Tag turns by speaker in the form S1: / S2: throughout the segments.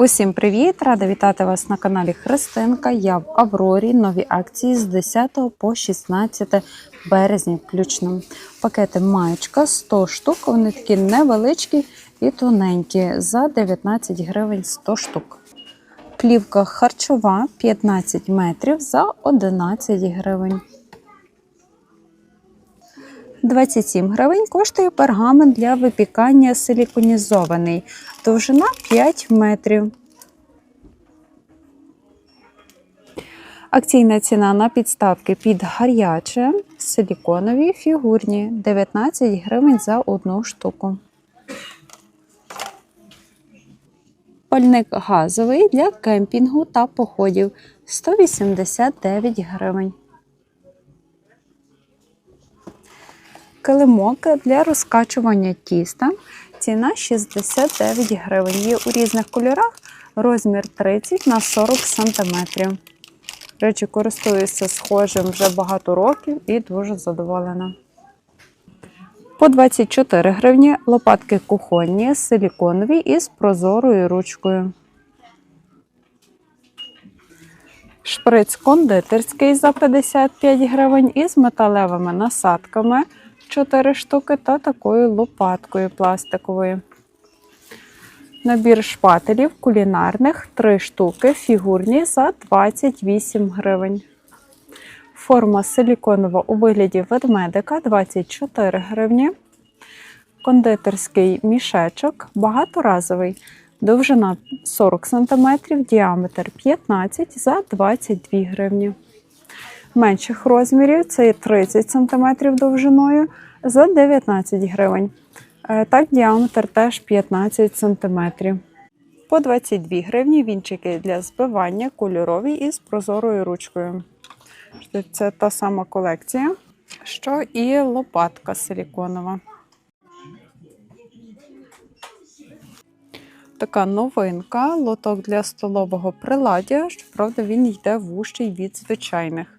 S1: Усім привіт! Рада вітати вас на каналі Христинка. Я в Аврорі. Нові акції з 10 по 16 березня включно. Пакети маєчка 100 штук. Вони такі невеличкі і тоненькі. За 19 гривень 100 штук. Плівка харчова 15 метрів за 11 гривень. 27 гривень коштує пергамент для випікання силіконізований. Довжина 5 метрів. Акційна ціна на підставки під гаряче, силіконові, фігурні 19 гривень за одну штуку. Пальник газовий для кемпінгу та походів 189 гривень. Килимок для розкачування тіста. Ціна 69 гривень. Є у різних кольорах розмір 30 на 40 см. Речі, користуюся схожим вже багато років і дуже задоволена. По 24 гривні лопатки кухонні, силіконові із прозорою ручкою. Шприц кондитерський за 55 гривень із металевими насадками 4 штуки та такою лопаткою пластиковою. Набір шпателів кулінарних 3 штуки, фігурні за 28 гривень. Форма силіконова у вигляді ведмедика 24 гривні. Кондитерський мішечок багаторазовий. Довжина 40 см, діаметр 15 за 22 гривні. Менших розмірів це є 30 см довжиною за 19 гривень. Е, Так, діаметр теж 15 см. По 22 гривні вінчики для збивання кольорові із прозорою ручкою. Це та сама колекція, що і лопатка силіконова. Така новинка, лоток для столового приладдя. Щоправда, він йде вущий від звичайних.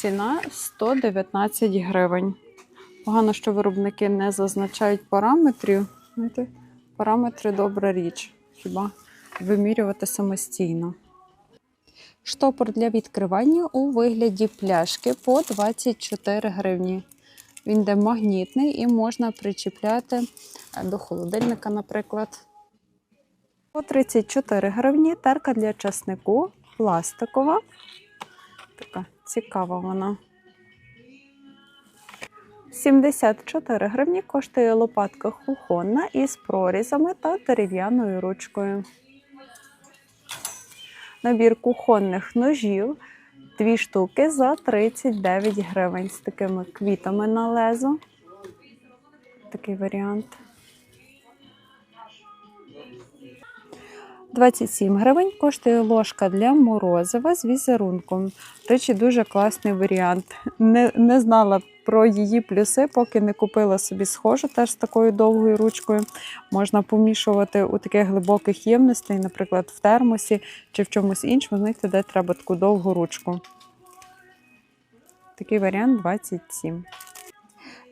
S1: Ціна 119 гривень. Погано, що виробники не зазначають параметрів. Знаєте, параметри добра річ. Хіба вимірювати самостійно. Штопор для відкривання у вигляді пляшки по 24 гривні. Він де магнітний і можна причіпляти до холодильника, наприклад. По 34 гривні терка для часнику пластикова. Така цікава вона. 74 гривні коштує лопатка кухонна із прорізами та дерев'яною ручкою. Набір кухонних ножів. Дві штуки за 39 гривень з такими квітами на лезо. Такий варіант. 27 гривень коштує ложка для морозива з візерунком. Речі, дуже класний варіант. Не, не знала про її плюси, поки не купила собі схожу, теж з такою довгою ручкою. Можна помішувати у таких глибоких ємностей, наприклад, в термосі чи в чомусь іншому, знаєте, де треба таку довгу ручку. Такий варіант 27.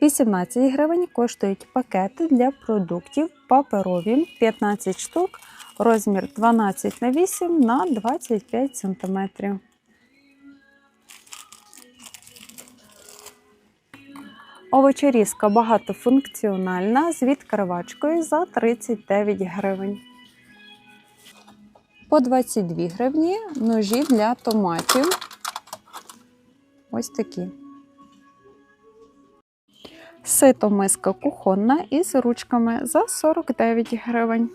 S1: 18 гривень коштують пакети для продуктів паперові 15 штук, розмір 12 на 8 на 25 см. Овочерізка багатофункціональна з відкривачкою за 39 гривень. По 22 гривні ножі для томатів. Ось такі. Сито миска кухонна із ручками за 49 гривень.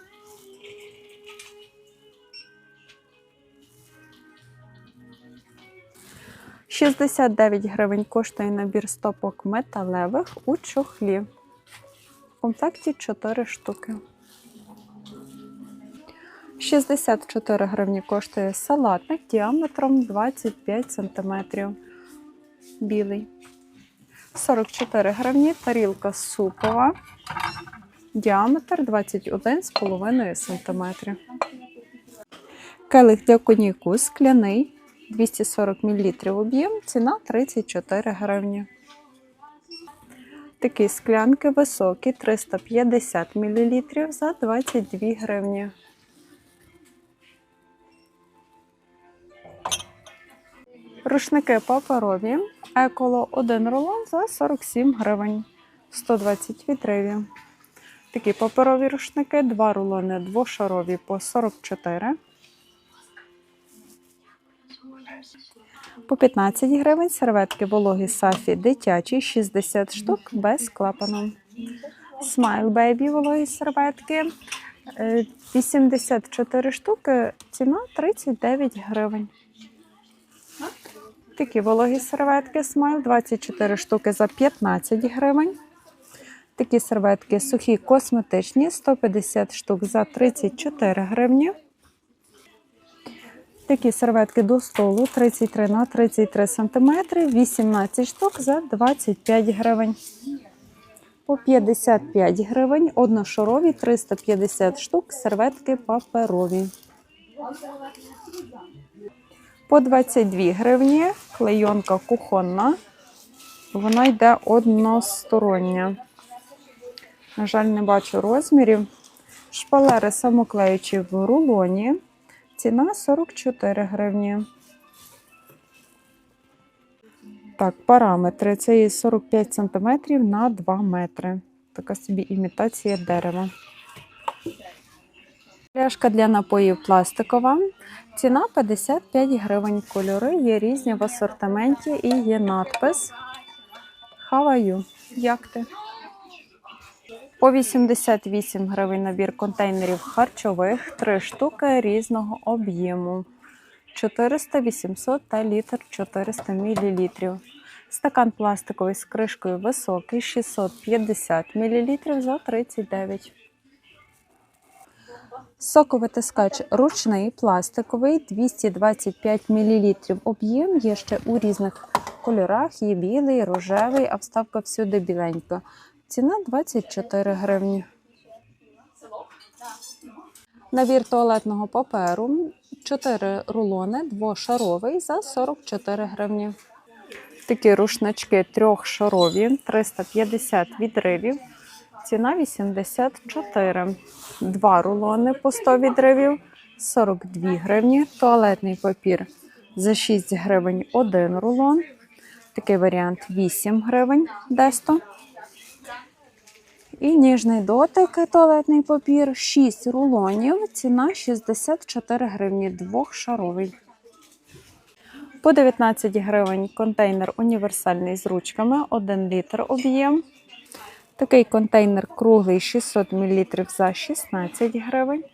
S1: Шістдесят дев'ять гривень коштує набір стопок металевих у чохлі. В комплекті 4 штуки. 64 гривні коштує салатник діаметром 25 см. Білий. 44 гривні тарілка супова. Діаметр 21,5 см. Келих для коньяку скляний 240 мл об'єм, ціна 34 гривні. Такі склянки високі 350 мл за 22 гривні. Рушники паперові. Еколо 1 рулон за 47 гривень. 120 вітриві. Такі паперові рушники, 2 рулони двошарові по 44 гривень. По 15 гривень серветки вологі сафі дитячі 60 штук без клапану. Смайл Бейбі вологі серветки е, 84 штуки, ціна 39 гривень. Такі вологі серветки Смайл 24 штуки за 15 гривень. Такі серветки сухі косметичні 150 штук за 34 гривні. Такі серветки до столу 33 на 33 см, 18 штук за 25 гривень. По 55 гривень одношарові 350 штук серветки паперові. По 22 гривні клейонка кухонна. Вона йде одностороння. На жаль, не бачу розмірів. Шпалери самоклеючі в рулоні. Ціна 44 гривні. Так, параметри. Це є 45 см на 2 метри. Така собі імітація дерева. Пляшка для напоїв пластикова. Ціна 55 гривень. Кольори є різні в асортименті і є надпис you? Як ти? По 88 гривень набір контейнерів харчових, 3 штуки різного об'єму. 400, 800 та літр 400 мл. Стакан пластиковий з кришкою високий 650 мл за 39. Соковитискач ручний пластиковий 225 мл. Об'єм є ще у різних кольорах. Є білий, рожевий, а вставка всюди біленька. Ціна 24 гривні. Набір туалетного паперу 4 рулони, двошаровий за 44 гривні. Такі рушнички трьохшарові, 350 відривів. Ціна 84. Два рулони по 100 відривів, 42 гривні. Туалетний папір за 6 гривень один рулон. Такий варіант 8 гривень десто. І ніжний дотик, туалетний папір, 6 рулонів, ціна 64 гривні, двохшаровий. По 19 гривень контейнер універсальний з ручками, 1 літр об'єм. Такий контейнер круглий 600 мл за 16 гривень.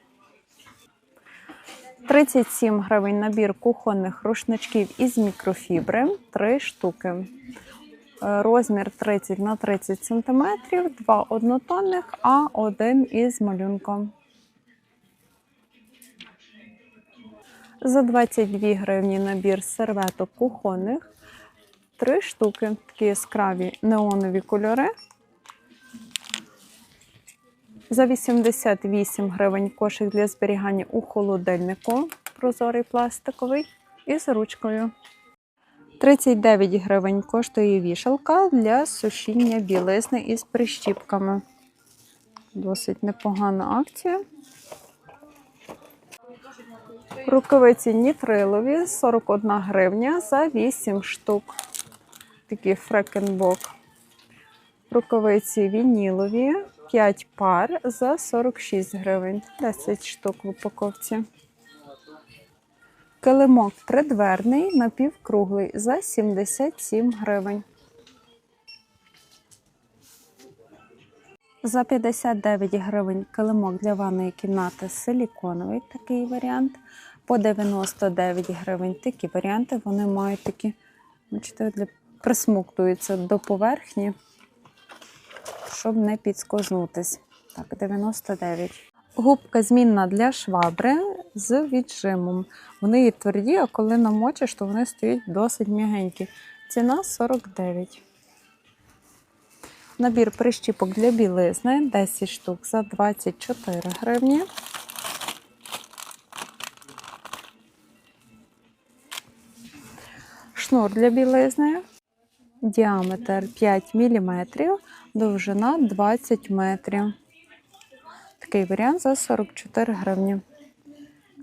S1: 37 гривень набір кухонних рушничків із мікрофібри, 3 штуки. Розмір 30 на 30 см, два однотонних, а один із малюнком. За 22 гривні набір серветок кухонних. Три штуки, такі яскраві неонові кольори. За 88 гривень кошик для зберігання у холодильнику, прозорий пластиковий, і з ручкою. 39 гривень коштує вішалка для сушіння білизни із прищіпками. Досить непогана акція. Рукавиці нітрилові 41 гривня за 8 штук. Такі фрекенбок. Рукавиці вінілові 5 пар за 46 гривень. 10 штук в упаковці. Килимок придверний напівкруглий за 77 гривень. За 59 гривень килимок для ванної кімнати силіконовий такий варіант. По 99 гривень такі варіанти. Вони мають такі, бачите, присмуктуються до поверхні, щоб не підскознутись. Так, 99. Губка змінна для швабри з віджимом. Вони є тверді, а коли намочиш, то вони стають досить м'ягенькі. Ціна 49. Набір прищіпок для білизни 10 штук за 24 гривні. Шнур для білизни. Діаметр 5 мм, довжина 20 метрів. Такий варіант за 44 гривні.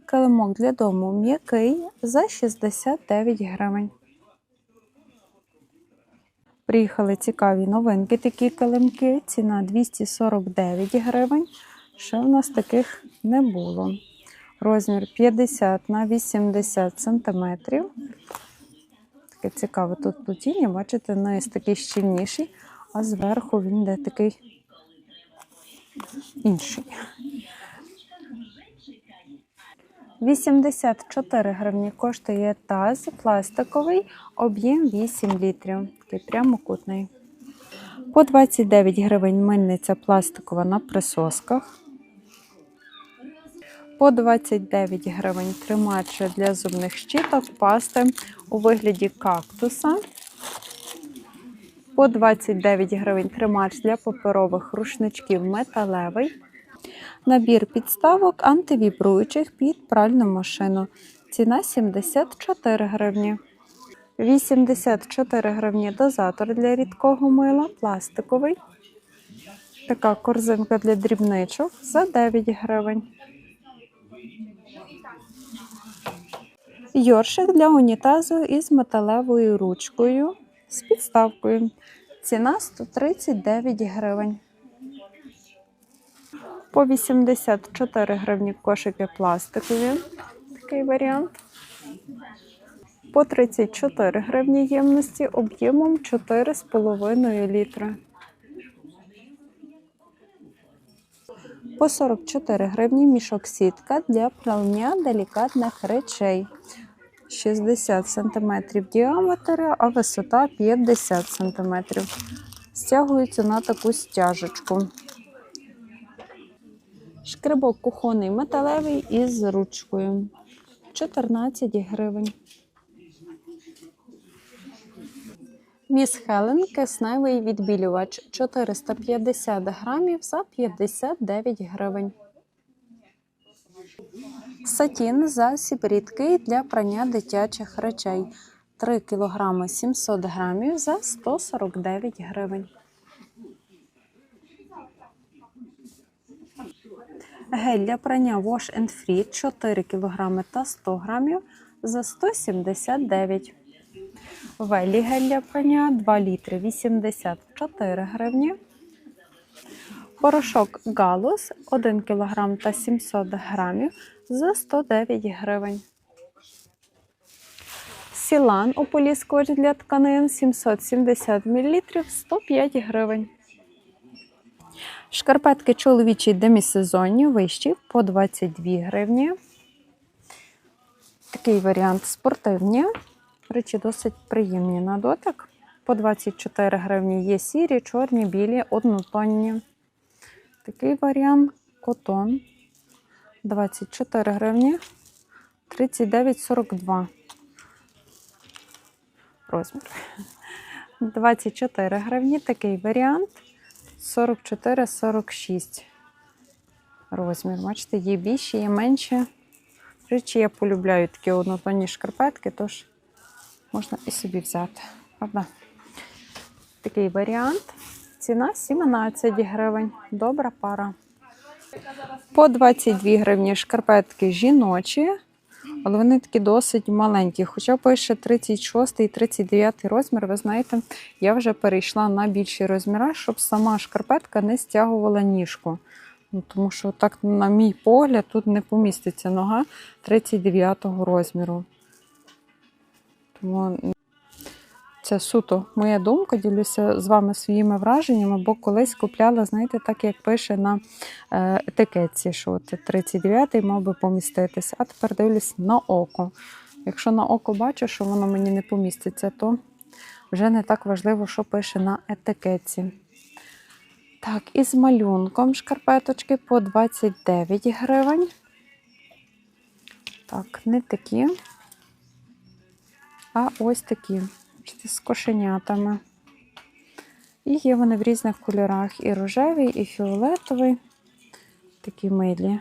S1: Килимок для дому м'який за 69 гривень. Приїхали цікаві новинки, такі килимки. Ціна 249 гривень. Ще в нас таких не було. Розмір 50 на 80 сантиметрів. Таке цікаве тут плетіння, бачите, низ такий щільніший, а зверху він де такий інший. 84 гривні коштує таз пластиковий, об'єм 8 літрів. Такий прямокутний. По 29 гривень мильниця пластикова на присосках. По 29 гривень тримач для зубних щіток, пасти у вигляді кактуса. По 29 гривень тримач для паперових рушничків металевий. Набір підставок антивібруючих під пральну машину. Ціна 74 гривні. 84 гривні дозатор для рідкого мила, пластиковий. Така корзинка для дрібничок за 9 гривень. Йоршик для унітазу із металевою ручкою з підставкою. Ціна 139 гривень. По 84 гривні кошики пластикові. Такий варіант. По 34 гривні ємності об'ємом 4,5 літри. По 44 гривні мішок сітка для прання делікатних речей. 60 см діаметр, а висота 50 см. Стягується на таку стяжечку. Шкребок кухонний металевий із ручкою. 14 гривень. Міс Хелен кисневий відбілювач 450 грамів за 59 гривень. Сатін засіб рідкий для прання дитячих речей 3 кг 700 грамів за 149 гривень. Гель для прання Wash and Free 4 кг та 100 грамів за 179 Велі гель для прання 2 літри 84 гривні. Порошок Галус 1 кг та 700 грамів за 109 гривень. Сілан у ополіскувач для тканин 770 мл 105 гривень. Шкарпетки чоловічі демісезонні вищі по 22 гривні. Такий варіант спортивні. Речі, досить приємні на дотик. По 24 гривні є сірі, чорні, білі, однотонні. Такий варіант котон. 24 гривні 39,42 розмір. 24 гривні такий варіант. 44-46 розмір. Бачите, є більші, є менші. Речі, я полюбляю такі однотонні шкарпетки, тож можна і собі взяти. Правда? Такий варіант. Ціна 17 гривень. Добра пара. По 22 гривні шкарпетки жіночі, але вони такі досить маленькі. Хоча пише 36 і 39 розмір, ви знаєте, я вже перейшла на більші розміри, щоб сама шкарпетка не стягувала ніжку. Ну, Тому що, так, на мій погляд, тут не поміститься нога 39 розміру. Тому це суто моя думка, ділюся з вами своїми враженнями, бо колись купляла, знаєте, так як пише на е, етикетці, що от 39-й мав би поміститися. А тепер дивлюсь на око. Якщо на око бачу, що воно мені не поміститься, то вже не так важливо, що пише на етикетці. Так, і з малюнком шкарпеточки по 29 гривень. Так, не такі, а ось такі з кошенятами. І є вони в різних кольорах: і рожевий, і фіолетовий. Такі милі.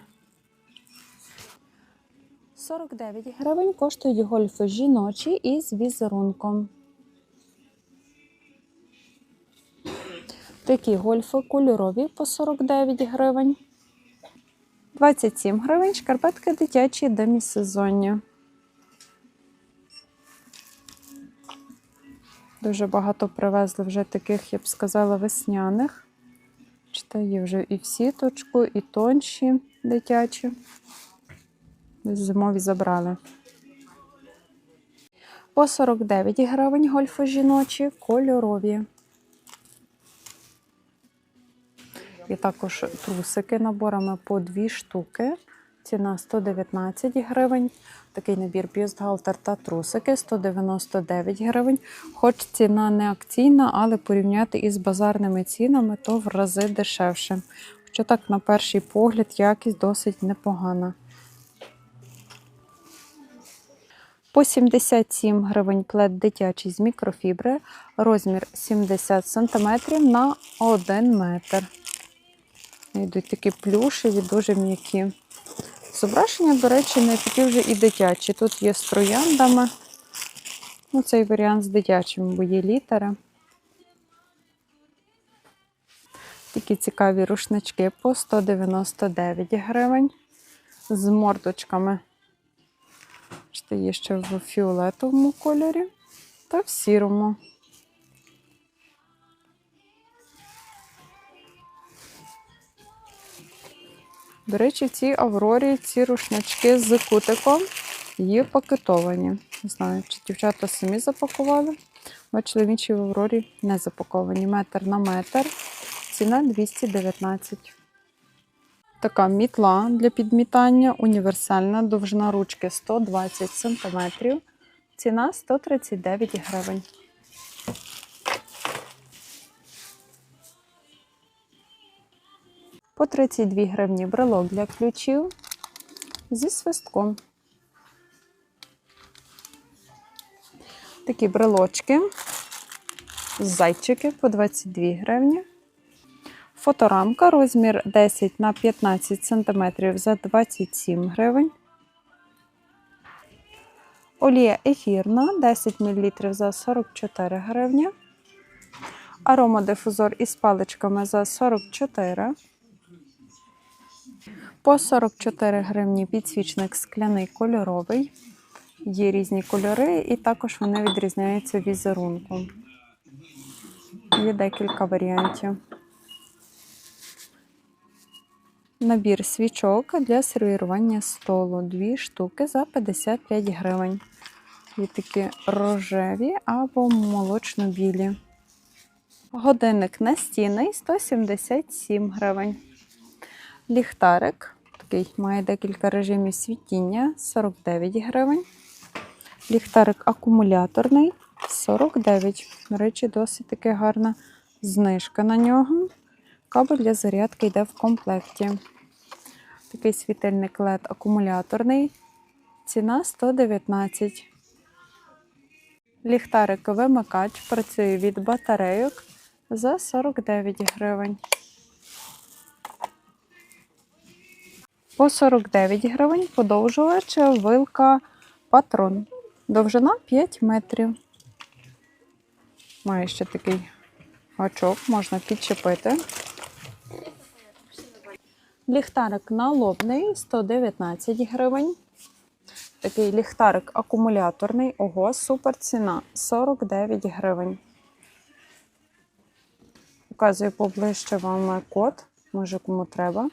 S1: 49 гривень коштують гольфи жіночі із візерунком. Такі гольфи кольорові по 49 гривень. 27 гривень шкарпетки дитячі демісезоння. Дуже багато привезли вже таких, я б сказала, весняних. Чите, є вже і в сіточку, і тонші дитячі. Зимові забрали. По 49 гривень гольфи жіночі, кольорові. І також трусики наборами по 2 штуки. Ціна 119 гривень. Такий набір бюстгальтер та трусики 199 гривень. Хоч ціна не акційна, але порівняти із базарними цінами, то в рази дешевше. Хоча так, на перший погляд, якість досить непогана. По 77 гривень плед дитячий з мікрофібри, розмір 70 см на 1 метр. Йдуть такі плюшеві, дуже м'які. Зображення, до речі, не такі вже і дитячі. Тут є з трояндами. Ну, цей варіант з дитячими, бо є літери. Такі цікаві рушнички по 199 гривень з мордочками. Є ще в фіолетовому кольорі та в сірому. До речі, в цій Аврорі ці рушнички з кутиком є пакетовані. Не знаю, чи дівчата самі запакували. Бачили, в в Аврорі не запаковані. Метр на метр. Ціна 219. Така мітла для підмітання, універсальна, довжина ручки 120 см. Ціна 139 гривень. По 32 гривні брелок для ключів зі свистком. Такі брелочки, зайчики по 22 гривні. Фоторамка розмір 10 на 15 см за 27 гривень. Олія ефірна 10 мл за 44 гривні. Аромадифузор із паличками за 44 По 44 гривні підсвічник скляний кольоровий. Є різні кольори, і також вони відрізняються візерунком. Є декілька варіантів. Набір свічок для сервірування столу. Дві штуки за 55 гривень. Є такі рожеві або молочно-білі. Годинник настінний 177 гривень. Ліхтарик. Такий має декілька режимів світіння 49 гривень. Ліхтарик акумуляторний 49. До речі, досить таки гарна знижка на нього. Кабель для зарядки йде в комплекті. Такий світильник LED акумуляторний. Ціна 119. Ліхтарик вимикач працює від батарейок за 49 гривень. По 49 гривень подовжувач вилка патрон. Довжина 5 метрів. Має ще такий гачок, можна підчепити. Ліхтарик налобний 119 гривень. Такий ліхтарик акумуляторний. Ого, супер ціна 49 гривень. Показую поближче вам код, може кому треба.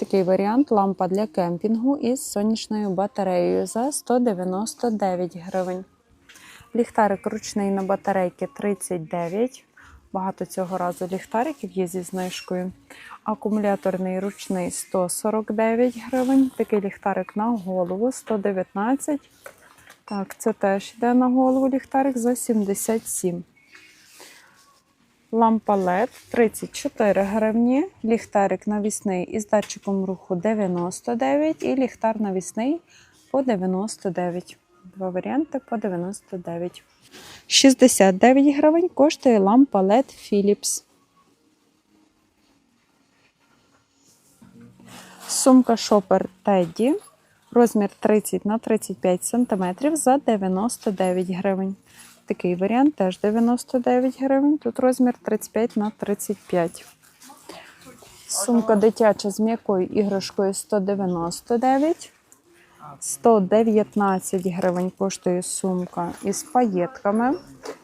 S1: Такий варіант лампа для кемпінгу із сонячною батареєю за 199 гривень. Ліхтарик ручний на батарейки 39. Багато цього разу ліхтариків є зі знижкою. Акумуляторний ручний 149 гривень. Такий ліхтарик на голову 119. Так, це теж йде на голову ліхтарик за 77. Лампа LED 34 гривні. Ліхтарик навісний із датчиком руху 99 і ліхтар навісний по 99. Два варіанти по 99. 69 гривень коштує лампа LED Philips. Сумка Shopper Teddy. Розмір 30 на 35 см за 99 гривень. Такий варіант теж 99 гривень. Тут розмір 35 на 35. Сумка дитяча з м'якою іграшкою 199. 119 гривень коштує сумка із паєтками.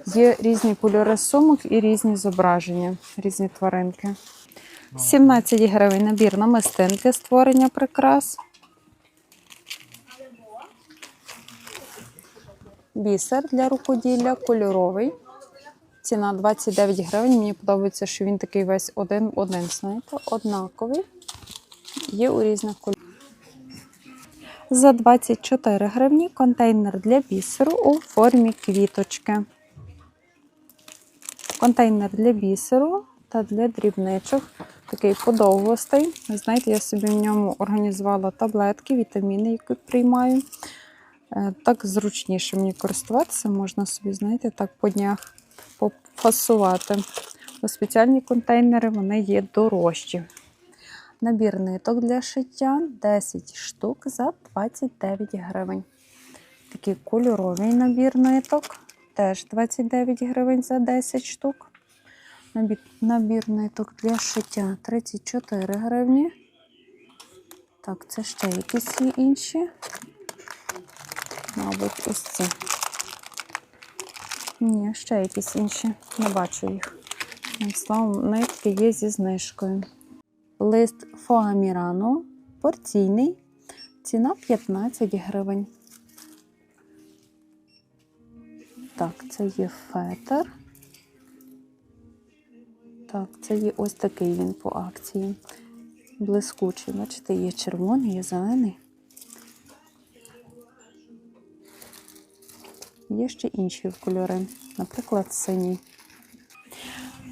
S1: Є різні кольори сумок і різні зображення, різні тваринки. 17 гривень набір намистин для створення прикрас. Бісер для рукоділля кольоровий. Ціна 29 гривень. Мені подобається, що він такий весь один один, знаєте, однаковий. Є у різних кольорах. За 24 гривні контейнер для бісеру у формі квіточки. Контейнер для бісеру та для дрібничок. Такий подовгостий. Знаєте, я собі в ньому організувала таблетки, вітаміни, які приймаю. Е, Так зручніше мені користуватися, можна собі, знаєте, так по днях пофасувати. Бо спеціальні контейнери вони є дорожчі. Набір ниток для шиття 10 штук за 29 гривень. Такий кольоровий набір ниток теж 29 гривень за 10 штук. Набір, набір ниток для шиття 34 гривні. Так, це ще якісь інші. Мабуть, ось ці. Ні, ще якісь інші. Не бачу їх. Словом, нитки є зі знижкою. Лист Фоамірано порційний. Ціна 15 гривень. Так, це є фетр. Так, це є ось такий він по акції. Блискучий. Бачите, є червоний, є зелений. Є ще інші кольори, наприклад, синій.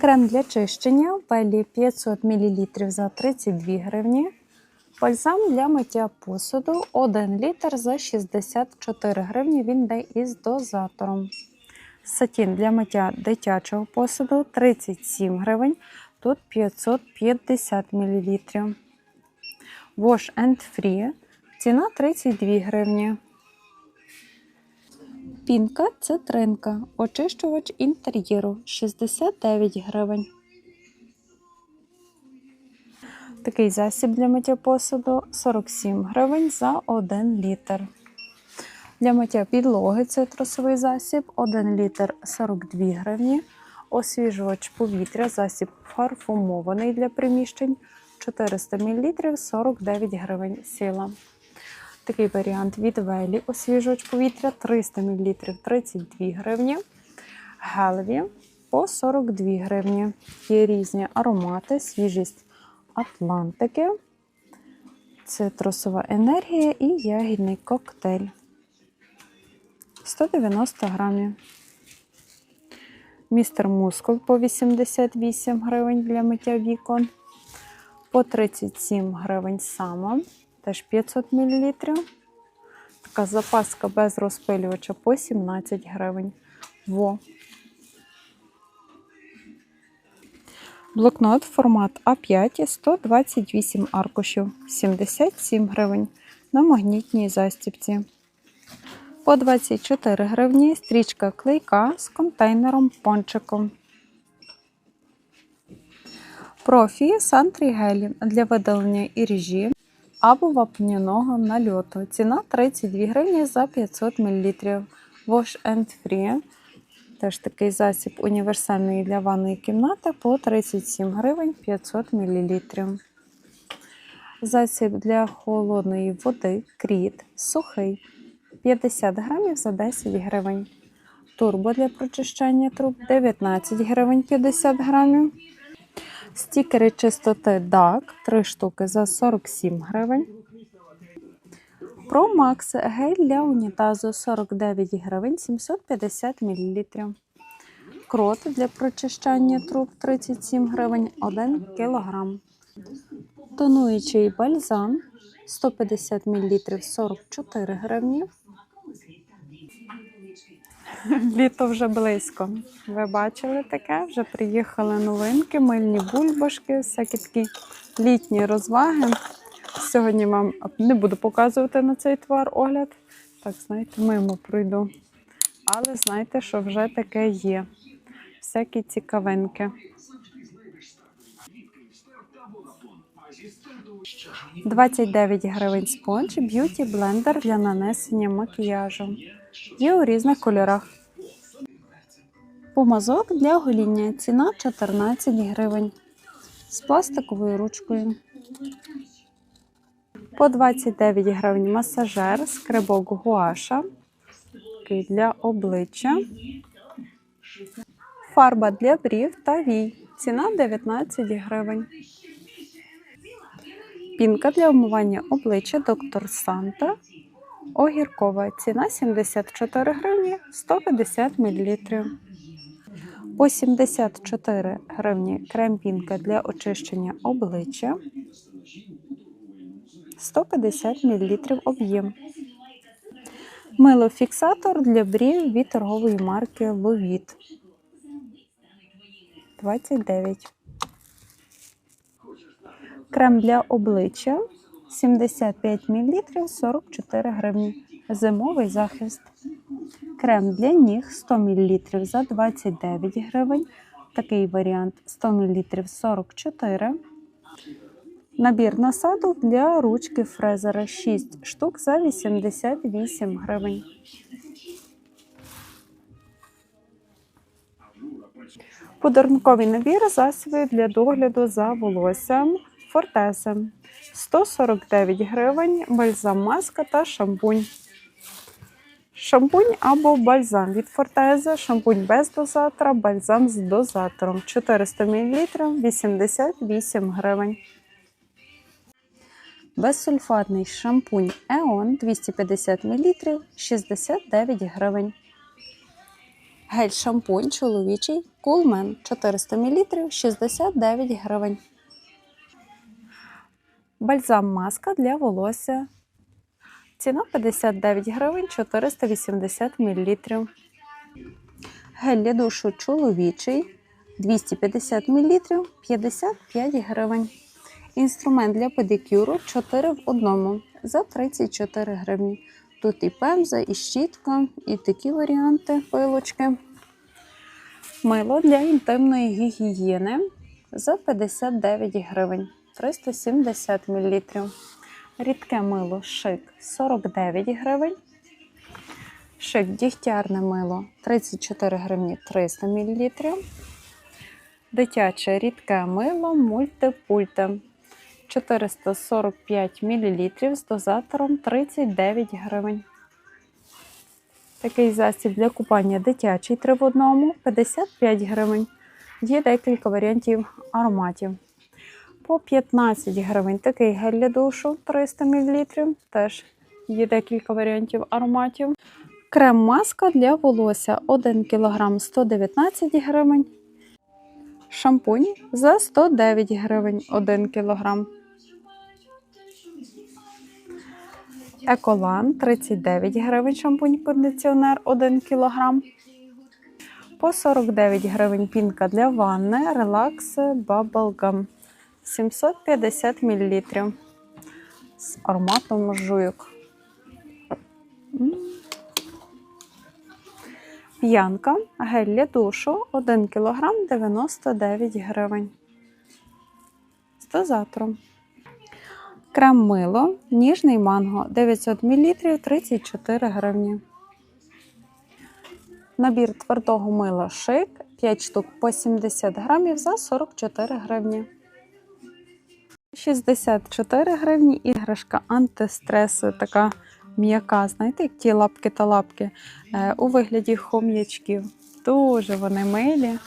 S1: Крем для чищення Белі 500 мл за 32 гривні. Бальзам для миття посуду 1 літр за 64 гривні. Він йде із дозатором. Сатін для миття дитячого посуду 37 гривень. Тут 550 мл. Wash and Free. Ціна 32 гривні. Пінка цитринка. Очищувач інтер'єру 69 гривень. Такий засіб для миття посуду 47 гривень за 1 літр. Для миття підлоги цитрусовий засіб 1 літр 42 гривні. Освіжувач повітря, засіб парфумований для приміщень 400 мл 49 гривень сила. Такий варіант від Велі освіжувач повітря 300 мл 32 гривні. Гелеві по 42 гривні. Є різні аромати, свіжість Атлантики, цитрусова енергія і ягідний коктейль. 190 грамів. Містер Мускул по 88 гривень для миття вікон. По 37 гривень сама, теж 500 мл. Така запаска без розпилювача по 17 гривень. Во. Блокнот формат А5 128 аркушів 77 гривень на магнітній застіпці. По 24 гривні стрічка клейка з контейнером пончиком. Профі сантрігелі для видалення іржі або вапняного нальоту. Ціна 32 гривні за 500 мл. Wash and Free. Теж такий засіб універсальний для ванної кімнати по 37 гривень 500 мл. Засіб для холодної води кріт сухий 50 грамів за 10 гривень. Турбо для прочищання труб 19 гривень 50 грамів. Стікери чистоти DAC 3 штуки за 47 гривень. Pro Max гель для унітазу 49 гривень 750 мл. Крот для прочищання труб 37 гривень 1 кг. Тонуючий бальзам 150 мл 44 гривні. Літо вже близько. Ви бачили таке? Вже приїхали новинки, мильні бульбашки, всякі такі літні розваги. Сьогодні вам не буду показувати на цей товар огляд. Так, знаєте, мимо пройду. Але знайте, що вже таке є. Всякі цікавинки. 29 гривень спонж б'юті блендер для нанесення макіяжу. Є у різних кольорах. Помазок для гоління. Ціна 14 гривень. З пластиковою ручкою. По 29 гривень масажер, скрибок гуаша. Для обличчя. Фарба для брів та вій. Ціна 19 гривень. Пінка для вмивання обличчя доктор Санта. Огіркова. Ціна 74 гривні 150 мл. По 74 гривні крем-пінка для очищення обличчя. 150 мл об'єм. Мило-фіксатор для брів від торгової марки Ловіт. 29. Крем для обличчя 75 мл 44 гривні. Зимовий захист. Крем для ніг 100 мл за 29 гривень. Такий варіант 100 мл 44. Набір насадок для ручки фрезера 6 штук за 88 гривень. Подарунковий набір засобів для догляду за волоссям Фортезе 149 гривень, бальзам маска та шампунь. Шампунь або бальзам від Фортезе, шампунь без дозатора, бальзам з дозатором 400 мл 88 гривень. Безсульфатний шампунь Еон 250 мл 69 гривень. Гель-шампунь чоловічий Coolman 400 мл 69 гривень. Бальзам маска для волосся. Ціна 59 гривень 480 мл. Гель для душу чоловічий 250 мл 55 гривень. Інструмент для педикюру 4 в одному за 34 гривні. Тут і пемза, і щітка, і такі варіанти пилочки. Мило для інтимної гігієни за 59 гривень 370 мл. Рідке мило шик 49 гривень. Шик дігтярне мило 34 гривні 300 мл. Дитяче рідке мило мультипульте 445 мл з дозатором 39 гривень. Такий засіб для купання дитячий 3 в одному 55 гривень. Є декілька варіантів ароматів. По 15 гривень такий гель для душу 300 мл. Теж є декілька варіантів ароматів. Крем-маска для волосся 1 кг 119 гривень. Шампунь за 109 гривень 1 кг. Еколан 39 гривень шампунь кондиціонер 1 кг. По 49 гривень пінка для ванни Relax Bubblegum 750 мл з ароматом жуйок. П'янка, гель для душу 1 кг 99 гривень. З дозатором. Крем мило, ніжний манго 900 мл 34 гривні. Набір твердого мила шик 5 штук по 70 грамів за 44 гривні. 64 гривні іграшка антистресу, така м'яка, знаєте, як ті лапки та лапки е, у вигляді хом'ячків. Дуже вони милі.